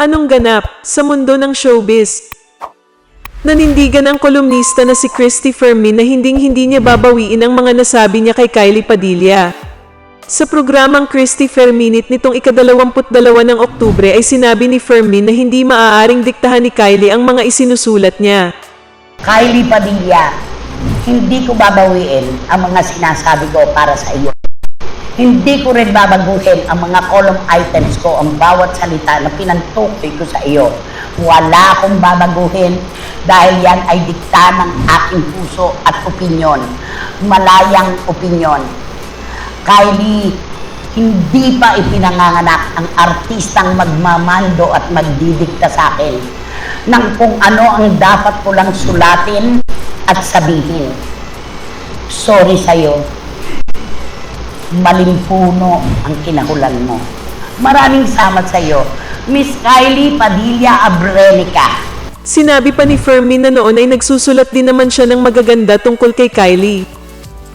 Anong ganap sa mundo ng showbiz? Nanindigan ang kolumnista na si Christy Fermin na hinding-hindi niya babawiin ang mga nasabi niya kay Kylie Padilla. Sa programang Christy Ferminit nitong ikadalawamput dalawa ng Oktubre ay sinabi ni Fermin na hindi maaaring diktahan ni Kylie ang mga isinusulat niya. Kylie Padilla, hindi ko babawiin ang mga sinasabi ko para sa iyo. Hindi ko rin babaguhin ang mga column items ko, ang bawat salita na pinantukoy ko sa iyo. Wala akong babaguhin dahil yan ay dikta ng aking puso at opinyon. Malayang opinyon. Kylie, hindi pa ipinanganganak ang artistang magmamando at magdidikta sa akin ng kung ano ang dapat ko lang sulatin at sabihin. Sorry sa'yo. Malimpuno ang kinahulan mo. Maraming salamat sa'yo. Miss Kylie Padilla Abrenica. Sinabi pa ni Fermin na noon ay nagsusulat din naman siya ng magaganda tungkol kay Kylie.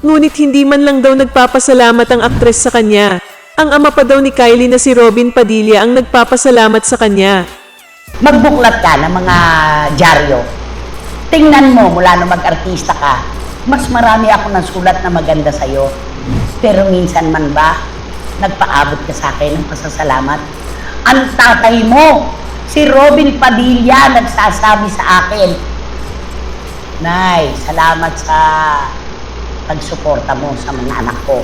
Ngunit hindi man lang daw nagpapasalamat ang aktres sa kanya. Ang ama pa daw ni Kylie na si Robin Padilla ang nagpapasalamat sa kanya. Magbuklat ka ng mga dyaryo. Tingnan mo mula nung mag-artista ka, mas marami ako ng sulat na maganda sa'yo. Pero minsan man ba, nagpaabot ka sa akin ng pasasalamat? Ang tatay mo, si Robin Padilla, nagsasabi sa akin, Nay, salamat sa pagsuporta mo sa mga anak ko.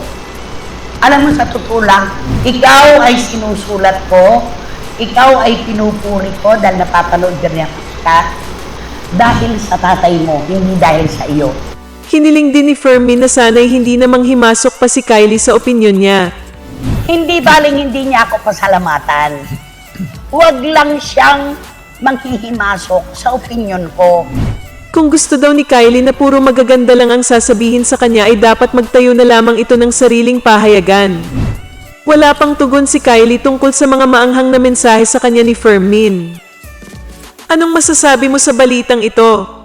Alam mo sa totoo lang, ikaw ay sinusulat ko, ikaw ay pinupuri ko dahil napapanood ka niya ka dahil sa tatay mo, hindi dahil sa iyo. Hiniling din ni Fermin na sana'y hindi namang himasok pa si Kylie sa opinyon niya. Hindi baling hindi niya ako pasalamatan. Huwag lang siyang manghihimasok sa opinion ko. Kung gusto daw ni Kylie na puro magaganda lang ang sasabihin sa kanya ay dapat magtayo na lamang ito ng sariling pahayagan. Wala pang tugon si Kylie tungkol sa mga maanghang na mensahe sa kanya ni Fermin. Anong masasabi mo sa balitang ito?